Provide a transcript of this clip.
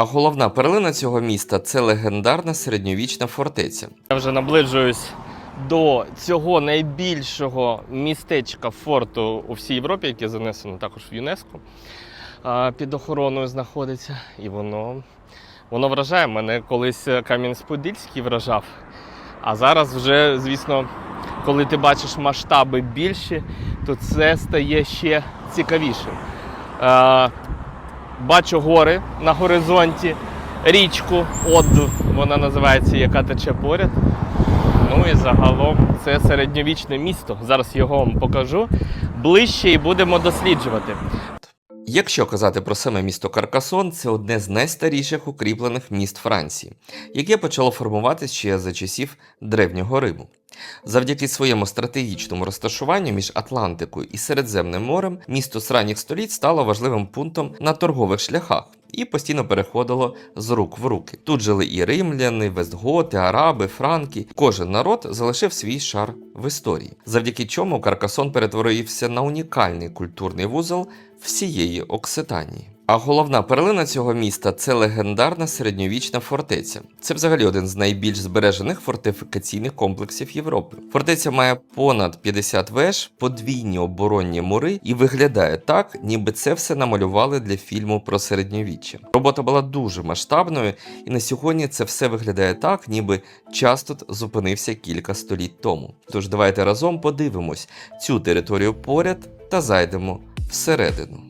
А головна перлина цього міста це легендарна середньовічна фортеця. Я вже наближуюсь до цього найбільшого містечка форту у всій Європі, яке занесено також в ЮНЕСКО. Під охороною знаходиться. І воно, воно вражає мене. Колись Кам'янець-Подільський вражав. А зараз вже, звісно, коли ти бачиш масштаби більші, то це стає ще цікавішим. Бачу гори на горизонті, річку Одду, вона називається, яка тече поряд. Ну і загалом це середньовічне місто. Зараз його вам покажу ближче і будемо досліджувати. Якщо казати про саме місто Каркасон, це одне з найстаріших укріплених міст Франції, яке почало формуватися ще за часів Древнього Риму. Завдяки своєму стратегічному розташуванню між Атлантикою і Середземним морем, місто з ранніх століть стало важливим пунктом на торгових шляхах і постійно переходило з рук в руки. Тут жили і римляни, вестготи, араби, франки. Кожен народ залишив свій шар в історії, завдяки чому Каркасон перетворився на унікальний культурний вузол всієї Окситанії. А головна перлина цього міста це легендарна середньовічна фортеця. Це взагалі один з найбільш збережених фортифікаційних комплексів Європи. Фортеця має понад 50 веж, подвійні оборонні мури і виглядає так, ніби це все намалювали для фільму про середньовіччя. Робота була дуже масштабною, і на сьогодні це все виглядає так, ніби час тут зупинився кілька століть тому. Тож давайте разом подивимось цю територію поряд та зайдемо всередину.